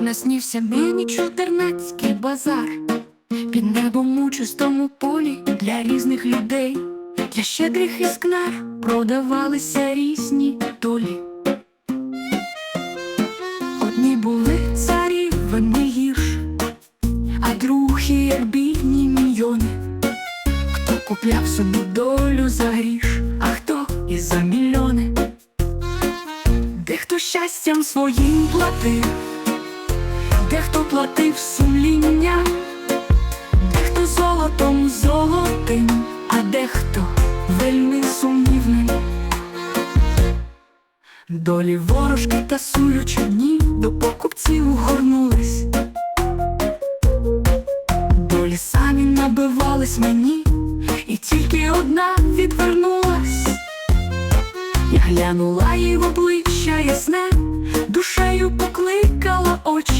наснівся мені чудернацький базар. Під небом у чистому полі для різних людей, для щедрих іскнар продавалися різні долі. Одні були царі, вони гірш, а другі, як бідні мільйони. Хто купляв собі долю за гріш, а хто і за мільйони. Дехто щастям своїм платив, платив сумління, дехто золотом золотим, а дехто вельми сумнівним. Долі ворожки та суючи дні до покупців угорнулись. Долі самі набивались мені, і тільки одна відвернулась. Я глянула їй в обличчя ясне, душею покликала очі,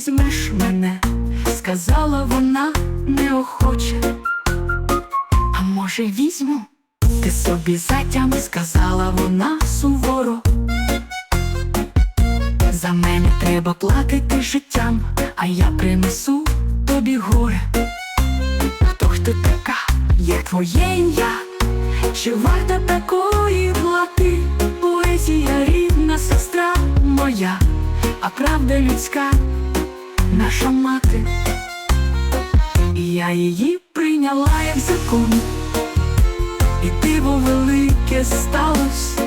візьмеш мене, сказала вона неохоче. А може візьму? Ти собі затям сказала вона суворо. За мене треба платити життям, а я принесу тобі горе. Хто ж ти така, є твоє ім'я? Чи варта такої плати? Поезія рідна сестра моя, а правда людська, наша мати. І я її прийняла як закон. І диво велике сталось,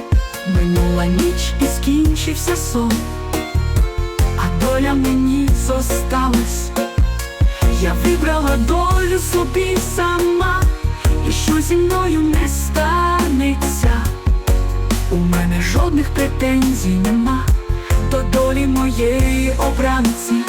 минула ніч і скінчився сон, а доля мені зосталась. Я вибрала долю собі сама, і що зі мною не станеться. У мене жодних претензій нема до долі моєї обранці.